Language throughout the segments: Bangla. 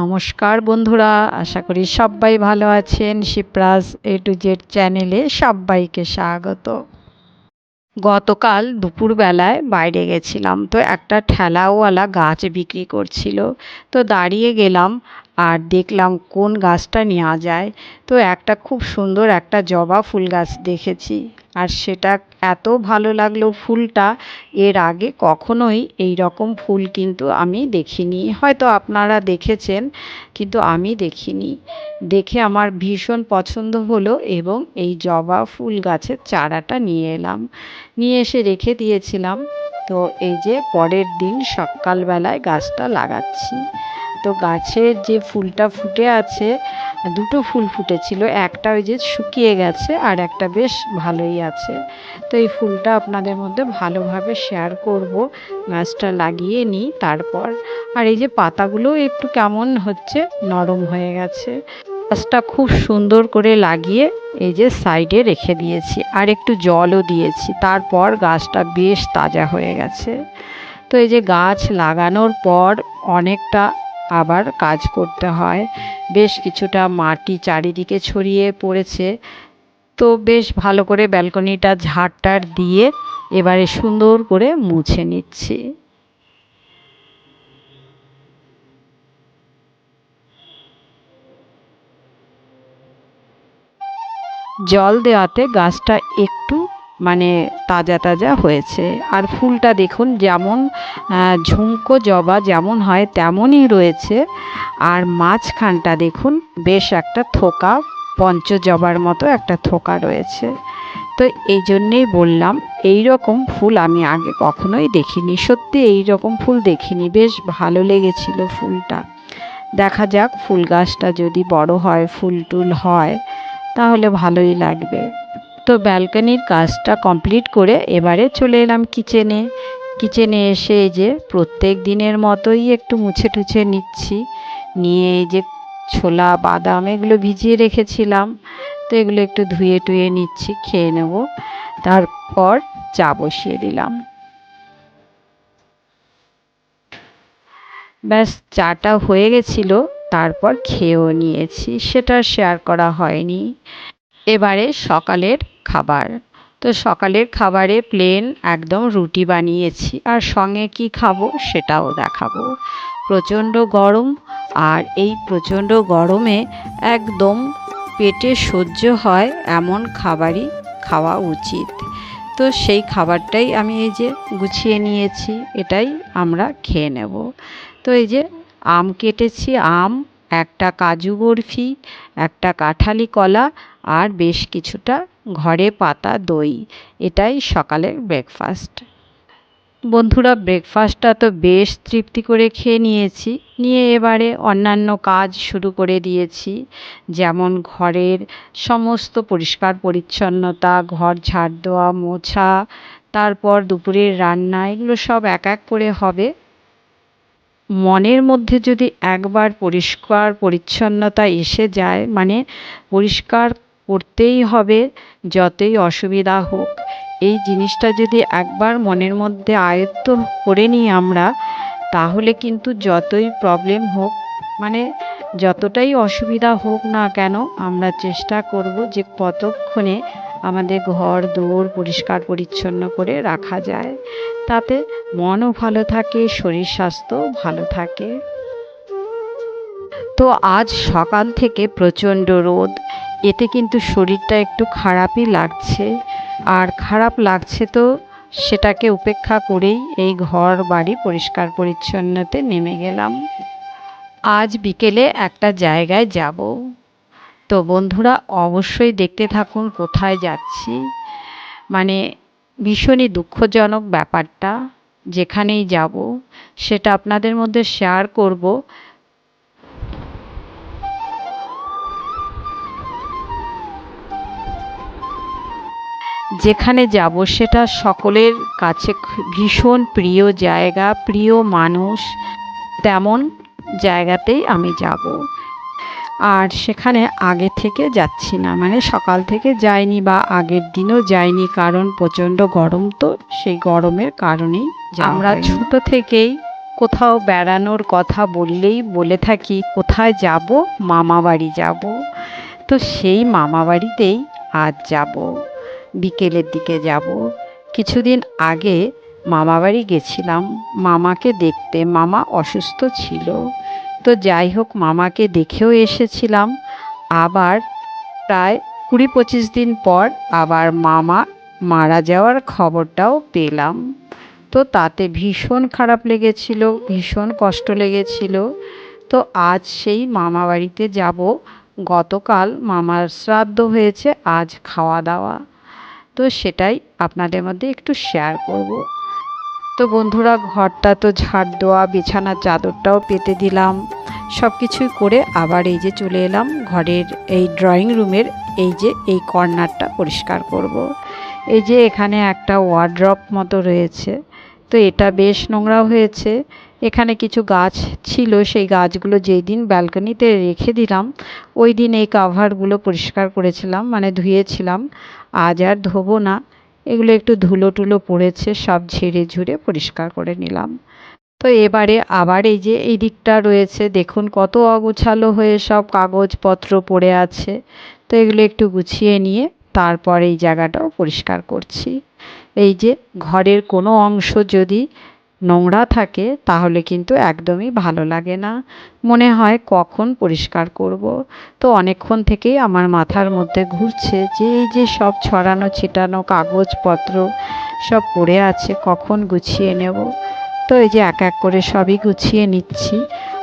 নমস্কার বন্ধুরা, আশা করি সবাই ভালো আছেন। শিপ্রাস এ টু জেড চ্যানেলে সবাইকে স্বাগত। গতকাল দুপুরবেলায় বাইরে গেছিলাম, তো একটা ঠেলাওয়ালা গাছ বিক্রি করছিল। তো দাঁড়িয়ে গেলাম আর দেখলাম কোন গাছটা নেওয়া যায়। তো একটা খুব সুন্দর একটা জবা ফুল গাছ দেখেছি। আর সেটা এত ভালো লাগল ফুলটা। এর আগে কখনোই এই রকম ফুল কিন্তু আমি দেখিনি। হয়তো আপনারা দেখেছেন, কিন্তু আমি দেখিনি। দেখে আমার ভীষণ পছন্দ হলো এবং এই জবা ফুল গাছের চারাটা নিয়ে এলাম। নিয়ে এসে রেখে দিয়েছিলাম। তো এই যে পরের দিন সকালবেলায় গাছটা লাগাচ্ছি। তো গাছের যে ফুলটা ফুটে আছে, দুটো ফুল ফুটেছিল। একটা ওই যে শুকিয়ে গেছে আর একটা বেশ ভালোই আছে। তো এই ফুলটা আপনাদের মধ্যে ভালোভাবে শেয়ার করব। গাছটা লাগিয়ে নিই তারপর। আর এই যে পাতাগুলো একটু কেমন হচ্ছে, নরম হয়ে গেছে। গাছটা খুব সুন্দর করে লাগিয়ে এই যে সাইডে রেখে দিয়েছি। আর একটু জলও দিয়েছি। তারপর গাছটা বেশ তাজা হয়ে গেছে। তো এই যে গাছ লাগানোর পর অনেকটা আবার কাজ করতে হয়। বেশ কিছুটা মাটি চারিদিকে ছড়িয়ে পড়েছে। তো বেশ ভালো করে ব্যালকনিটা ঝাড়টার দিয়ে এবারে সুন্দর করে মুছে নিচ্ছি। জল দেওয়াতে গাছটা একটু মানে তাজা তাজা হয়েছে। আর ফুলটা দেখুন, যেমন ঝুমকো জবা যেমন হয় তেমনই রয়েছে। আর মাঝখানটা দেখুন, বেশ একটা থোকা পঞ্চ জবার মতো একটা থোকা রয়েছে। তো এই জন্যেই বললাম এই রকম ফুল আমি আগে কখনোই দেখিনি। সত্যি এই রকম ফুল দেখিনি। বেশ ভালো লেগেছিল ফুলটা। দেখা যাক, ফুল গাছটা যদি বড় হয় ফুল টুল হয়, তাহলে ভালোই লাগবে। তো ব্যালকানির কাজটা কমপ্লিট করে এবারে চলে এলাম কিচেনে। কিচেনে এসে এই যে প্রত্যেক দিনের মতোই একটু মুছে টুছে নিচ্ছি। নিয়ে এই যে ছোলা, বাদাম এগুলো ভিজিয়ে রেখেছিলাম। তো এগুলো একটু ধুয়ে টুয়ে নিচ্ছি, খেয়ে নেব। তারপর চা বসিয়ে দিলাম। ব্যাস, চাটা হয়ে গেছিল। তারপর খেয়েও নিয়েছি। সেটা শেয়ার করা হয়নি। এবারে সকালের খাবার। তো সকালের খাবারে প্লেন একদম রুটি বানিয়েছি আর সঙ্গে কি খাব সেটাও দেখাবো। প্রচণ্ড গরম আর এই প্রচণ্ড গরমে একদম পেটে সহ্য হয় এমন খাবারই খাওয়া উচিত। তো সেই খাবারটাই আমি এই যে গুছিয়ে নিয়েছি, এটাই আমরা খেয়ে নেব। তো এই যে আম কেটেছি, আম একটা কাজু বরফি, একটা কাঁঠালি কলা আর বেশ কিছুটা ঘরে পাতা দই। এটাই সকালের ব্রেকফাস্ট বন্ধুরা ব্রেকফাস্টটা তো বেশ তৃপ্তি করে খেয়ে নিয়েছি। নিয়ে এবারে অন্যান্য কাজ শুরু করে দিয়েছি। যেমন ঘরের সমস্ত পরিষ্কার পরিচ্ছন্নতা, ঘর ঝাড় দেওয়া, মোছা, তারপর দুপুরের রান্না, এগুলো সব এক এক করে হবে। মনের মধ্যে যদি একবার পরিষ্কার পরিচ্ছন্নতা এসে যায় মানে পরিষ্কার করতেই হবে যতই অসুবিধা হোক। এই জিনিসটা যদি একবার মনের মধ্যে আয়ত্ত করে নিই আমরা, তাহলে কিন্তু যতই প্রবলেম হোক মানে যতটাই অসুবিধা হোক না কেন, আমরা চেষ্টা করব যে কতক্ষণে আমাদের ঘর দৌড় পরিষ্কার পরিচ্ছন্ন করে রাখা যায়। তাতে মনও ভালো থাকে, শরীর স্বাস্থ্যও ভালো থাকে। তো আজ সকাল থেকে প্রচণ্ড রোদ, এতে কিন্তু শরীরটা একটু খারাপই লাগছে। আর খারাপ লাগছে তো সেটাকে উপেক্ষা করেই এই ঘর বাড়ি পরিষ্কার পরিচ্ছন্নতে নেমে গেলাম। আজ বিকেলে একটা জায়গায় যাব। তো বন্ধুরা, অবশ্যই দেখতে থাকুন কোথায় যাচ্ছি। মানে ভীষণই দুঃখজনক ব্যাপারটা, যেখানেই যাব, সেটা আপনাদের মধ্যে শেয়ার করব। যেখানে যাব, সেটা সকলের কাছে ভীষণ প্রিয় জায়গা, প্রিয় মানুষ, তেমন জায়গাতেই আমি যাব। আর সেখানে আগে থেকে যাচ্ছি না। মানে সকাল থেকে যাইনি বা আগের দিনও যাইনি কারণ প্রচণ্ড গরম তো সেই গরমের কারণেই আমরা ছোট থেকেই কোথাও বেড়ানোর কথা বললেই বলে থাকি কোথায় যাব? মামা বাড়ি যাব। তো সেই মামা বাড়িতেই আজ যাব। বিকেলের দিকে যাব। কিছুদিন আগে মামা বাড়ি গেছিলাম। মামাকে দেখতে মামা অসুস্থ ছিল। তো যাই হোক, মামাকে দেখেও এসেছিলাম। আবার প্রায় কুড়ি পঁচিশ দিন পর আবার মামা মারা যাওয়ার খবরটাও পেলাম। তো তাতে ভীষণ খারাপ লেগেছিল, ভীষণ কষ্ট লেগেছিল। তো আজ সেই মামা বাড়িতে যাব। গতকাল মামার শ্রাদ্ধ হয়েছে, আজ খাওয়া দাওয়া তো সেটাই আপনাদের মধ্যে একটু শেয়ার করব। তো বন্ধুরা, ঘরটা তো ঝাড় দেওয়া, বিছানার চাদরটাও পেতে দিলাম। সব কিছুই করে আবার এই যে চলে এলাম ঘরের এই ড্রয়িং রুমের এই যে এই কর্নারটা পরিষ্কার করব। এই যে এখানে একটা ওয়ার্ড্রপ মতো রয়েছে। তো এটা বেশ নোংরা হয়েছে। এখানে কিছু গাছ ছিল, সেই গাছগুলো যেই দিন ব্যালকনিতে রেখে দিলাম, ওই দিন এই কাভারগুলো পরিষ্কার করেছিলাম মানে ধুয়েছিলাম। আজ আর ধোবো না। এগুলো একটু ধুলো টুলো পড়েছে, সব ঝেড়ে ঝুড়ে পরিষ্কার করে নিলাম। তো এবারে আবার এই যে এই দিকটা রয়েছে, দেখুন কত অগোছালো হয়ে সব কাগজপত্র পড়ে আছে। তো এগুলো একটু গুছিয়ে নিয়ে তারপর এই জায়গাটাও পরিষ্কার করছি। এই যে ঘরের কোনো অংশ যদি নোংরা থাকে, তাহলে কিন্তু একদমই ভালো লাগে না। মনে হয়, কখন পরিষ্কার করব? তো অনেকক্ষণ থেকেই আমার মাথার মধ্যে ঘুরছে যে, এই যে সব ছড়ানো, ছিটানো কাগজপত্র সব পড়ে আছে, কখন গুছিয়ে নেব? তো এই যে এক এক করে সবই গুছিয়ে নিচ্ছি।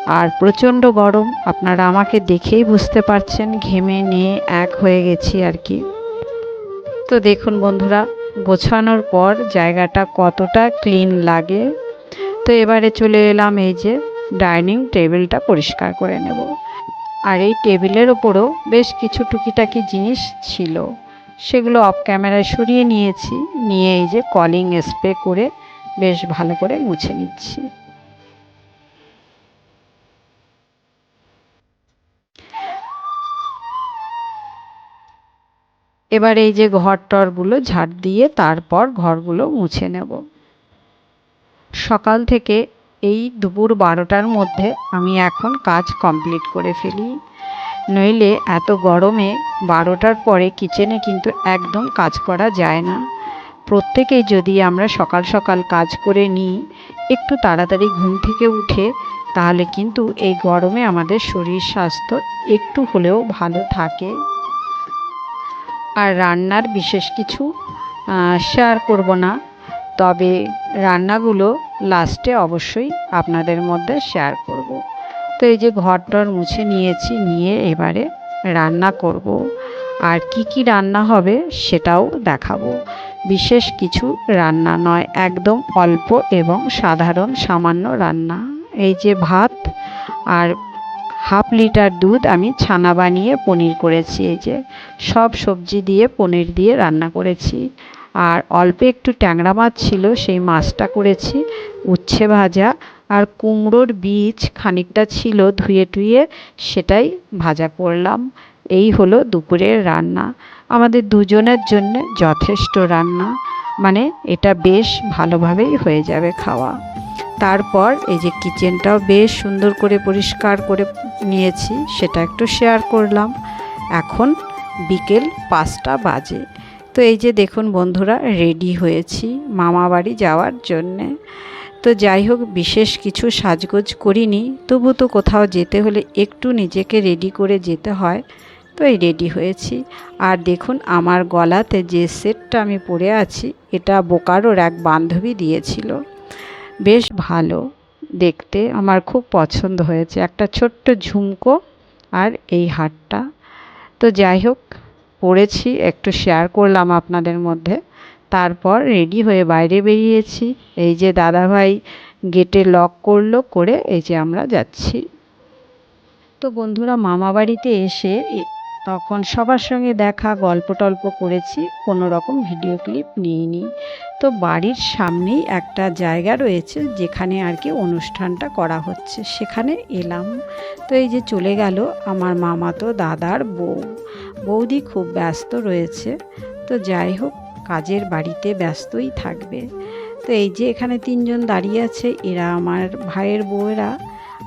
আর প্রচণ্ড গরম, আপনারা আমাকে দেখেই বুঝতে পারছেন, ঘেমে নিয়ে এক হয়ে গেছি আর কি। তো দেখুন বন্ধুরা, গোছানোর পর জায়গাটা কতটা ক্লিন লাগে। তো এবারে চলে এলাম এই যে ডাইনিং টেবিলটা পরিষ্কার করে নেব। আর এই টেবিলের ওপরও বেশ কিছু টুকিটাকি জিনিস ছিল। সেগুলো অফ ক্যামেরায় সরিয়ে নিয়েছি, নিয়ে এই যে কলিং স্প্রে করে বেশ ভালো করে মুছে নিচ্ছি। এবার এই যে ঘর টরগুলো ঝাড় দিয়ে তারপর ঘরগুলো মুছে নেব। সকাল থেকে এই দুপুর বারোটার মধ্যে আমি এখন কাজ কমপ্লিট করে ফেলি। নইলে এত গরমে বারোটার পরে কিচেনে কিন্তু একদম কাজ করা যায় না। প্রত্যেকেই যদি আমরা সকাল সকাল কাজ করে নিই, একটু তাড়াতাড়ি ঘুম থেকে উঠে, তাহলে কিন্তু এই গরমে আমাদের শরীর স্বাস্থ্য একটু হলেও ভালো থাকে। আর রান্নার বিশেষ কিছু শেয়ার করব না। তবে রান্নাগুলো লাস্টে অবশ্যই আপনাদের মধ্যে শেয়ার করব। তো এই যে ঘরটর মুছে নিয়েছি, নিয়ে এবারে রান্না করব। আর কি কি রান্না হবে সেটাও দেখাবো বিশেষ কিছু রান্না নয়, একদম অল্প এবং সাধারণ সামান্য রান্না এই যে ভাত আর হাফ লিটার দুধ আমি ছানা বানিয়ে পনির করেছি, এই যে সব সবজি দিয়ে পনির দিয়ে রান্না করেছি আর অল্প একটু ট্যাংরা মাছ ছিল, সেই মাছটা করেছি। উচ্ছে ভাজা আর কুমড়োর বীজ খানিকটা ছিল ধুয়ে টুয়ে, সেটাই ভাজা করলাম। এই হলো দুপুরের রান্না। আমাদের দুজনের জন্য যথেষ্ট রান্না। মানে এটা বেশ ভালোভাবেই হয়ে যাবে খাওয়া। তারপর এই যে কিচেনটাও বেশ সুন্দর করে পরিষ্কার করে নিয়েছি, সেটা একটু শেয়ার করলাম। এখন বিকেল পাঁচটা বাজে। তো এই যে দেখুন বন্ধুরা রেডি হয়েছি মামা বাড়ি যাওয়ার জন্যে। তো যাই হোক, বিশেষ কিছু সাজগোজ করিনি, তবু তো কোথাও যেতে হলে একটু নিজেকে রেডি করে যেতে হয়। তো এই রেডি হয়েছি। আর দেখুন, আমার গলাতে যে সেটটা আমি পরে আছি, এটা বোকারোর এক বান্ধবী দিয়েছিল। বেশ ভালো, দেখতে আমার খুব পছন্দ হয়েছে। একটা ছোট্ট ঝুমকো আর এই হারটা। তো যাই হোক পড়েছি, একটু শেয়ার করলাম আপনাদের মধ্যে। তারপর রেডি হয়ে বাইরে বেরিয়েছি। এই যে দাদাভাই গেটে লক করল, করে এই যে আমরা যাচ্ছি। তো বন্ধুরা, মামা বাড়িতে এসে তখন সবার সঙ্গে দেখা, গল্প টল্প করেছি, কোনো রকম ভিডিও ক্লিপ নিইনি। তো বাড়ির সামনেই একটা জায়গা রয়েছে, যেখানে আর কি অনুষ্ঠানটা করা হচ্ছে। সেখানে এলাম। তো এই যে চলে গেল আমার মামা তো দাদার বউ। বৌদি খুব ব্যস্ত রয়েছে, তো যাই হোক, কাজের বাড়িতে ব্যস্তই থাকবে। তো এই যে এখানে তিনজন দাঁড়িয়ে আছে, এরা আমার ভাইয়ের বউয়েরা,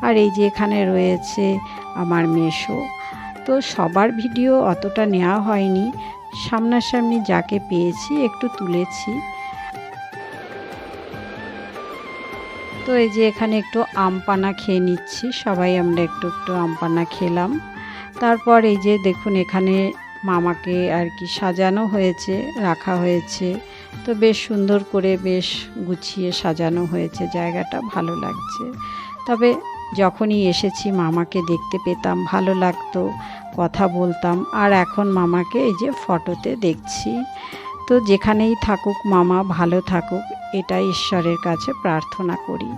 আর এই যে এখানে রয়েছে আমার মেশো তো সবার ভিডিও অতটা নেওয়া হয়নি, সামনাসামনি যাকে পেয়েছি একটু তুলেছি। তো এই যে এখানে একটু আমপানা খেয়ে নিচ্ছি, সবাই আমরা একটু একটু আমপানা খেলাম। তারপর এই যে দেখুন, এখানে মামাকে আর কি সাজানো হয়েছে, রাখা হয়েছে। তো বেশ সুন্দর করে বেশ গুছিয়ে সাজানো হয়েছে, জায়গাটা ভালো লাগছে। তবে যখনই এসেছি, মামাকে দেখতে পেতাম, ভালো লাগতো, কথা বলতাম। আর এখন মামাকে এই যে ফটোতে দেখছি। তো যেখানেই থাকুক মামা, ভালো থাকুক, এটাই ঈশ্বরের কাছে প্রার্থনা করি।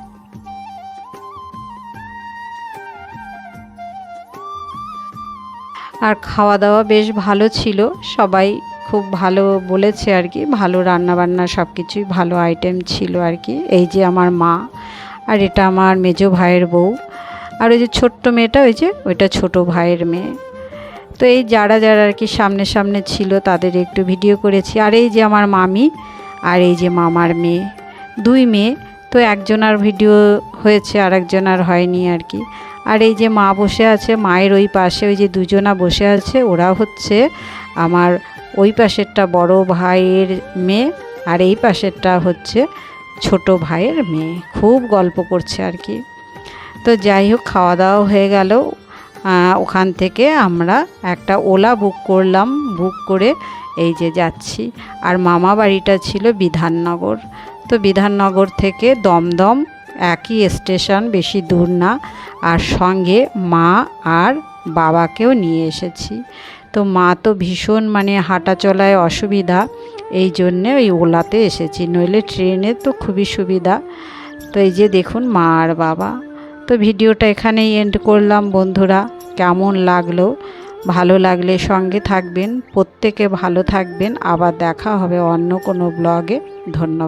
আর খাওয়া দাওয়া বেশ ভালো ছিল। সবাই খুব ভালো বলেছে আর কি, ভালো রান্নাবান্না সব কিছুই ভালো আইটেম ছিল আর কি। এই যে আমার মা আর এটা আমার মেজো ভাইয়ের বউ। আর ওই যে ছোট্ট মেয়েটা, ওই যে ওইটা ছোট ভাইয়ের মেয়ে। তো এই যারা যারা আর কি সামনে সামনে ছিল, তাদের একটু ভিডিও করেছি। আর এই যে আমার মামি আর এই যে মামার মেয়ে, দুই মেয়ে। তো একজনার ভিডিও হয়েছে আর একজনার হয়নি আর কি। আর এই যে মা বসে আছে, মায়ের ওই পাশে ওই যে দুজনা বসে আছে, ওরা হচ্ছে আমার ওই পাশেরটা বড় ভাইয়ের মেয়ে আর এই পাশেরটা হচ্ছে ছোট ভাইয়ের মেয়ে। খুব গল্প করছে আর কি। তো যাই হোক খাওয়া দাওয়া হয়ে গেল। ওখান থেকে আমরা একটা ওলা বুক করলাম। বুক করে এই যে যাচ্ছি। আর মামা বাড়িটা ছিল বিধাননগর। তো বিধাননগর থেকে দমদম একই স্টেশন, বেশি দূর না। আর সঙ্গে মা আর বাবাকেও নিয়ে এসেছি। তো মা তো ভীষণ মানে হাঁটা চলায় অসুবিধা। এই জন্যে ওই ওলাতে এসেছি। নইলে ট্রেনে তো খুবই সুবিধা। তো এই যে দেখুন মা আর বাবা। তো ভিডিওটা এখানেই এন্ড করলাম বন্ধুরা। কেমন লাগল? ভালো লাগলে সঙ্গে থাকবেন। প্রত্যেকে ভালো থাকবেন। আবার দেখা হবে অন্য কোনো ব্লগে ধন্যবাদ।